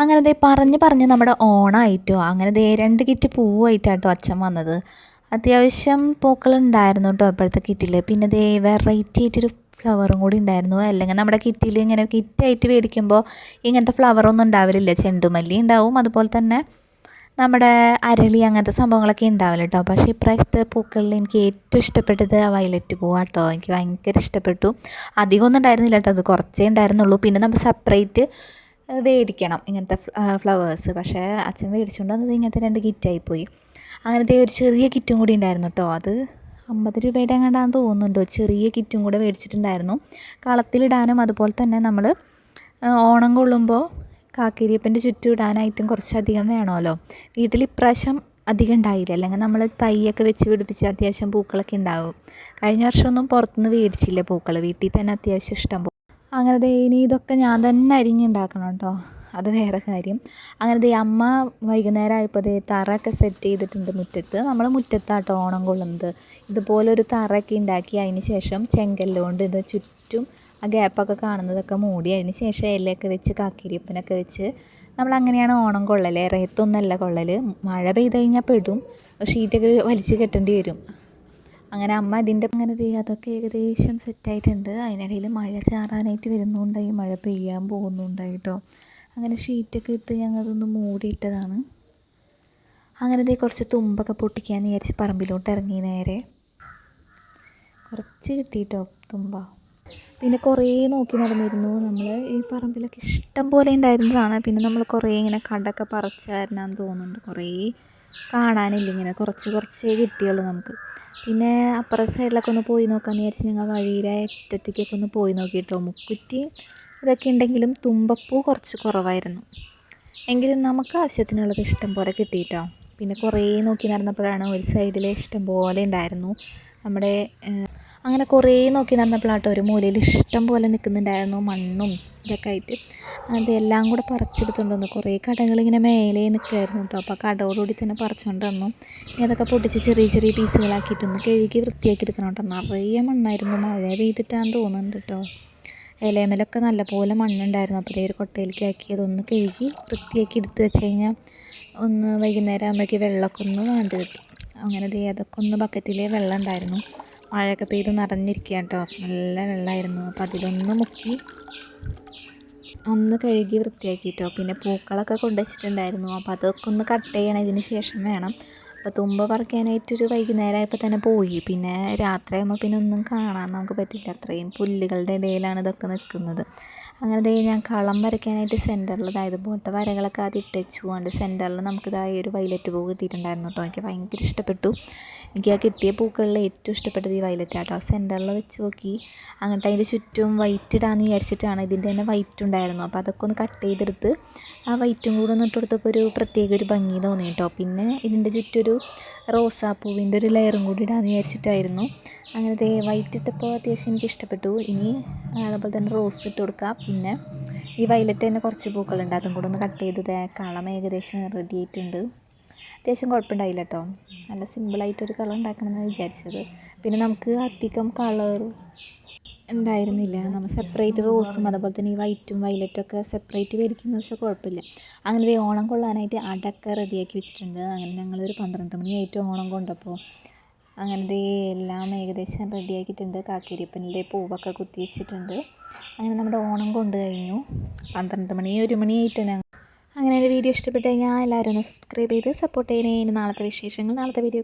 അങ്ങനെ ദേ പറഞ്ഞ് പറഞ്ഞ് നമ്മുടെ ഓണായിട്ടോ അങ്ങനെ ദേ രണ്ട് കിറ്റ് പൂവായിട്ടാട്ടോ അച്ഛൻ വന്നത്. അത്യാവശ്യം പൂക്കളുണ്ടായിരുന്നു കേട്ടോ ഇപ്പോഴത്തെ കിറ്റിൽ പിന്നെ ദേ വെറൈറ്റി ആയിട്ടൊരു ഫ്ലവറും കൂടി ഉണ്ടായിരുന്നു. അല്ലെങ്കിൽ നമ്മുടെ കിറ്റിൽ ഇങ്ങനെ കിറ്റായിട്ട് മേടിക്കുമ്പോൾ ഇങ്ങനത്തെ ഫ്ലവറൊന്നും ഉണ്ടാവില്ല ചെണ്ടുമല്ലി ഉണ്ടാവും. അതുപോലെ തന്നെ നമ്മുടെ അരളി അങ്ങനത്തെ സംഭവങ്ങളൊക്കെ ഉണ്ടാവില്ല കേട്ടോ പക്ഷേ ഇപ്രാവശ്യത്തെ പൂക്കളിൽ എനിക്ക് ഏറ്റവും ഇഷ്ടപ്പെട്ടത് വയലറ്റ് പൂവാട്ടോ എനിക്ക് ഭയങ്കര ഇഷ്ടപ്പെട്ടു. അധികമൊന്നും ഉണ്ടായിരുന്നില്ല കേട്ടോ അത് കുറച്ചേ ഉണ്ടായിരുന്നുള്ളൂ. പിന്നെ നമ്മൾ സെപ്പറേറ്റ് മേടിക്കണം ഇങ്ങനത്തെ ഫ്ലവേഴ്സ്. പക്ഷേ അച്ഛൻ മേടിച്ചുകൊണ്ട് വന്നത് ഇങ്ങനത്തെ രണ്ട് കിറ്റായിപ്പോയി അങ്ങനത്തെ ഒരു ചെറിയ കിറ്റും കൂടി ഉണ്ടായിരുന്നു കേട്ടോ അത് അമ്പത് രൂപയുടെ എങ്ങാണ്ടാന്ന് തോന്നുന്നുണ്ടോ. ചെറിയ കിറ്റും കൂടെ മേടിച്ചിട്ടുണ്ടായിരുന്നു. കളത്തിലിടാനും അതുപോലെ തന്നെ നമ്മൾ ഓണം കൊള്ളുമ്പോൾ കാക്കിരിയപ്പന്റെ ചുറ്റും ഇടാനായിട്ടും കുറച്ചധികം വേണമല്ലോ വീട്ടിൽ ഇപ്രാവശ്യം അധികം ഉണ്ടായില്ല. അല്ലെങ്കിൽ നമ്മൾ തൈയൊക്കെ വെച്ച് പിടിപ്പിച്ച് അത്യാവശ്യം പൂക്കളൊക്കെ ഉണ്ടാവും. കഴിഞ്ഞ വർഷമൊന്നും പുറത്തുനിന്ന് മേടിച്ചില്ല പൂക്കൾ വീട്ടിൽ തന്നെ അത്യാവശ്യം ഇഷ്ടം അങ്ങനെ ദേ ഇനി ഇതൊക്കെ ഞാൻ തന്നെ അരിഞ്ഞുണ്ടാക്കണം കേട്ടോ. അത് വേറെ കാര്യം. അങ്ങനെ ദേ അമ്മ വൈകുന്നേരം ആയപ്പോൾ ദേ തറയൊക്കെ സെറ്റ് ചെയ്തിട്ടുണ്ട് മുറ്റത്ത്. നമ്മൾ മുറ്റത്താട്ടോ ഓണം കൊള്ളുന്നത്. ഇതുപോലൊരു തറയൊക്കെ ഉണ്ടാക്കി അതിന് ശേഷം ചെങ്കല്ലുകൊണ്ട് ഇത് ചുറ്റും ആ ഗ്യാപ്പൊക്കെ കാണുന്നതൊക്കെ മൂടി അതിന് ശേഷം ഇലയൊക്കെ വെച്ച് കാക്കിരിപ്പനൊക്കെ വെച്ച് നമ്മൾ അങ്ങനെയാണ് ഓണം കൊള്ളൽ ഇറയത്തൊന്നല്ല കൊള്ളൽ മഴ പെയ്ത് കഴിഞ്ഞാൽ പെടും. ഷീറ്റൊക്കെ വലിച്ച് കെട്ടേണ്ടി വരും. അങ്ങനെ അമ്മ ഇതിന്റെ അങ്ങനെ അതൊക്കെ ഏകദേശം സെറ്റായിട്ടുണ്ട്. അതിനിടയിൽ മഴ ചാറാനായിട്ട് വരുന്നുണ്ടായി. മഴ പെയ്യാൻ പോകുന്നുണ്ടായി കേട്ടോ അങ്ങനെ ഷീറ്റൊക്കെ ഇട്ട് ഞങ്ങളതൊന്ന് മൂടിയിട്ടതാണ്. അങ്ങനെ ദേ കുറച്ച് തുമ്പൊക്കെ പൊട്ടിക്കാന്ന് വിചാരിച്ച് പറമ്പിലോട്ട് ഇറങ്ങി നേരെ. കുറച്ച് കിട്ടിയിട്ടോ തുമ്പ. പിന്നെ കുറേ നോക്കി നടന്നിരുന്നു. നമ്മൾ ഈ പറമ്പിലൊക്കെ ഇഷ്ടം പോലെ ഉണ്ടായിരുന്നതാണ്. പിന്നെ നമ്മൾ കുറേ ഇങ്ങനെ കടൊക്കെ പറിച്ചായിരുന്നാന്ന് തോന്നുന്നുണ്ട്. കുറേ കാണാനില്ല ഇങ്ങനെ കുറച്ച് കുറച്ചേ കിട്ടിയുള്ളൂ നമുക്ക്. പിന്നെ അപ്പുറത്തെ സൈഡിലൊക്കെ ഒന്ന് പോയി നോക്കാമെന്ന് വിചാരിച്ച് ഞങ്ങൾ വഴിയിലെ അറ്റത്തേക്കൊക്കെ ഒന്ന് പോയി നോക്കിയിട്ടോ മുക്കുറ്റി ഇതൊക്കെ ഉണ്ടെങ്കിലും തുമ്പപ്പൂ കുറച്ച് കുറവായിരുന്നു. എങ്കിലും നമുക്ക് ആവശ്യത്തിനുള്ളത് ഇഷ്ടം പോലെ കിട്ടിയിട്ടോ. പിന്നെ കുറേ നോക്കി നടന്നപ്പോഴാണ് ഒരു സൈഡിൽ ഇഷ്ടം പോലെ ഉണ്ടായിരുന്നു. നമ്മുടെ അങ്ങനെ കുറേ നോക്കി നടന്നപ്പോഴാട്ടോ ഒരു മൂലയിൽ ഇഷ്ടം പോലെ നിൽക്കുന്നുണ്ടായിരുന്നു മണ്ണും ഇതൊക്കെ ആയിട്ട്. അതെല്ലാം കൂടെ പറിച്ചെടുത്തുകൊണ്ട് വന്നു. കുറേ കടകളിങ്ങനെ മേലെ നിൽക്കുമായിരുന്നു കേട്ടോ. അപ്പോൾ കടയോടുകൂടി തന്നെ പറിച്ചുകൊണ്ട് വന്നു. ഇനി അതൊക്കെ പൊട്ടിച്ച് ചെറിയ ചെറിയ പീസുകളാക്കിയിട്ടൊന്ന് കഴുകി വൃത്തിയാക്കി എടുക്കണം കേട്ടോ. നിറയെ മണ്ണായിരുന്നു. മഴ പെയ്തിട്ടാന്ന് തോന്നുന്നുണ്ട് കേട്ടോ. ഇലയമേലൊക്കെ നല്ലപോലെ മണ്ണുണ്ടായിരുന്നു. അപ്പോൾ ഒരു കൊട്ടയിലേക്ക് ആക്കി അതൊന്ന് കഴുകി വൃത്തിയാക്കി എടുത്ത് വെച്ച് കഴിഞ്ഞാൽ ഒന്ന് വൈകുന്നേരം ആകുമ്പോഴേക്ക് വെള്ളമൊക്കെ ഒന്ന് വേണ്ടി കിട്ടും. അങ്ങനെ ദേ അതൊക്കെ ഒന്ന് ബക്കറ്റിൽ വെള്ളം ഉണ്ടായിരുന്നു. മഴയൊക്കെ പെയ്ത് നിറഞ്ഞിരിക്കുക കേട്ടോ നല്ല വെള്ളമായിരുന്നു അപ്പോൾ അതിലൊന്ന് മുക്കി ഒന്ന് കഴുകി വൃത്തിയാക്കിയിട്ടോ പിന്നെ പൂക്കളൊക്കെ കൊണ്ടുവച്ചിട്ടുണ്ടായിരുന്നു. അപ്പോൾ അതൊക്കെ ഒന്ന് കട്ട് ചെയ്യണം. ഇതിന് ശേഷം വേണം അപ്പോൾ തുമ്പ പറിക്കാനായിട്ടൊരു വൈകുന്നേരം ആയപ്പോൾ തന്നെ പോയി. പിന്നെ രാത്രിയാകുമ്പോൾ പിന്നെ ഒന്നും കാണാൻ നമുക്ക് പറ്റില്ല. അത്രയും പുല്ലുകളുടെ ഇടയിലാണ് ഇതൊക്കെ നിൽക്കുന്നത് അങ്ങനെ ദേ ഞാൻ കളം വരയ്ക്കാനായിട്ട് സെന്ററിൽ ഇതായത് പോലത്തെ വരകളൊക്കെ അത് ഇട്ടച്ചു. കൊണ്ട് സെന്ററിൽ നമുക്ക് ഒരു വൈലറ്റ് പൂ കിട്ടിയിട്ടുണ്ടായിരുന്നു കേട്ടോ എനിക്ക് ഭയങ്കര ഇഷ്ടപ്പെട്ടു. എനിക്ക് ആ കിട്ടിയ പൂക്കളിൽ ഏറ്റവും ഇഷ്ടപ്പെട്ടത് ഈ വൈലറ്റ് ആട്ടോ സെന്ററിൽ വെച്ച് നോക്കി. അങ്ങോട്ട് അതിന്റെ ചുറ്റും വൈറ്റ് ഇടാന്ന് വിചാരിച്ചിട്ടാണ് ഇതിന്റെ തന്നെ വൈറ്റ് ഉണ്ടായിരുന്നു. അപ്പോൾ അതൊക്കെ ഒന്ന് കട്ട് ചെയ്തെടുത്ത് ആ വൈറ്റും കൂടെ ഒന്ന് ഇട്ട് കൊടുത്തപ്പോൾ ഒരു പ്രത്യേക ഒരു ഭംഗി തോന്നി കേട്ടോ പിന്നെ ഇതിന്റെ ചുറ്റൊരു റോസാപ്പൂവിന്റെ ഒരു ലെയറും കൂടി ഇടാമെന്ന് വിചാരിച്ചിട്ടായിരുന്നു. അങ്ങനത്തെ വൈറ്റ് ഇട്ടപ്പോൾ അത്യാവശ്യം എനിക്ക് ഇഷ്ടപ്പെട്ടു. ഇനി അതുപോലെ തന്നെ റോസ് ഇട്ട് കൊടുക്കാം. പിന്നെ ഈ വയലറ്റ് തന്നെ കുറച്ച് പൂക്കളുണ്ട്. അതും കൂടെ ഒന്ന് കട്ട് ചെയ്ത് കളം ഏകദേശം റെഡി ആയിട്ടുണ്ട്. അത്യാവശ്യം കുഴപ്പമുണ്ടായില്ല കേട്ടോ. നല്ല സിമ്പിളായിട്ടൊരു കളർ ഉണ്ടാക്കണമെന്ന് വിചാരിച്ചത്. പിന്നെ നമുക്ക് അധികം കളർ ഉണ്ടായിരുന്നില്ല. നമ്മൾ സെപ്പറേറ്റ് റോസും അതുപോലെ തന്നെ ഈ വൈറ്റും വയലറ്റും ഒക്കെ സെപ്പറേറ്റ് മേടിക്കുന്നത് വെച്ചാൽ കുഴപ്പമില്ല. അങ്ങനെ ഈ ഓണം കൊള്ളാനായിട്ട് അടക്ക റെഡിയാക്കി വെച്ചിട്ടുണ്ട്. അങ്ങനെ ഞങ്ങളൊരു പന്ത്രണ്ട് മണിയായിട്ട് ഓണം കൊണ്ടപ്പോൾ അങ്ങനത്തെ എല്ലാം ഏകദേശം റെഡിയാക്കിയിട്ടുണ്ട്. കാക്കേരിയപ്പനിലെ പൂവൊക്കെ കുത്തി വെച്ചിട്ടുണ്ട്. അങ്ങനെ നമ്മുടെ ഓണം കൊണ്ട് കഴിഞ്ഞു. പന്ത്രണ്ട് മണി ഒരു മണിയായിട്ട് ഞങ്ങൾ അങ്ങനെ എന്റെ വീഡിയോ ഇഷ്ടപ്പെട്ട് കഴിഞ്ഞാൽ എല്ലാവരും ഒന്ന് സബ്സ്ക്രൈബ് ചെയ്ത് സപ്പോർട്ട് ചെയ്യണേ. നാളത്തെ വിശേഷങ്ങൾ നാളത്തെ വീഡിയോ